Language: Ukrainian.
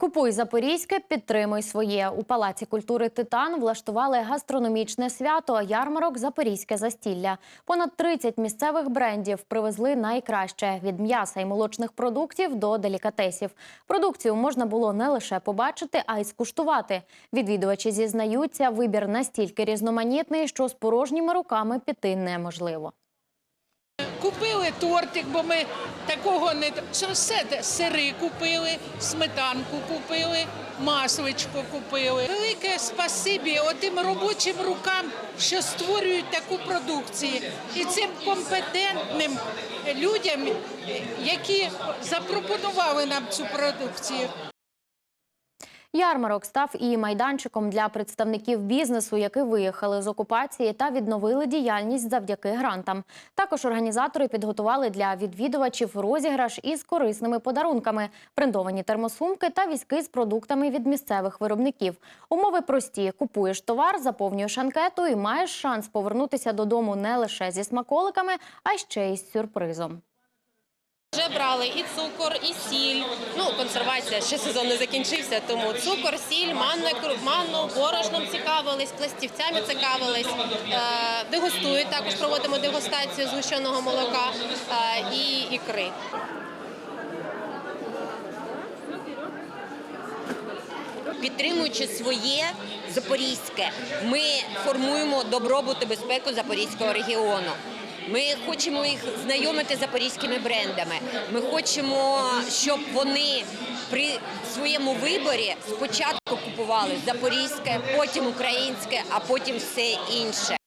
Купуй запорізьке, підтримуй своє. У палаці культури Титан влаштували гастрономічне свято ярмарок Запорізьке застілля. Понад 30 місцевих брендів привезли найкраще від м'яса і молочних продуктів до делікатесів. Продукцію можна було не лише побачити, а й скуштувати. Відвідувачі зізнаються, вибір настільки різноманітний, що з порожніми руками піти неможливо. Купили тортик, бо ми такого не все сири купили, сметанку купили, масличко купили. Велике спасибі отим робочим рукам, що створюють таку продукцію, і цим компетентним людям, які запропонували нам цю продукцію. Ярмарок став і майданчиком для представників бізнесу, які виїхали з окупації та відновили діяльність завдяки грантам. Також організатори підготували для відвідувачів розіграш із корисними подарунками, брендовані термосумки та візки з продуктами від місцевих виробників. Умови прості: купуєш товар, заповнюєш анкету і маєш шанс повернутися додому не лише зі смаколиками, а ще й з сюрпризом. Вже брали і цукор, і сіль. Ну, консервація ще сезон не закінчився, тому цукор, сіль, манну, манну борошном цікавились, пластівцями цікавились. Е, дегустують, також проводимо дегустацію згущеного молока е, і ікри. Підтримуючи своє запорізьке, ми формуємо добробут і безпеку запорізького регіону. Ми хочемо їх знайомити з запорізькими брендами. Ми хочемо, щоб вони при своєму виборі спочатку купували запорізьке, потім українське, а потім все інше.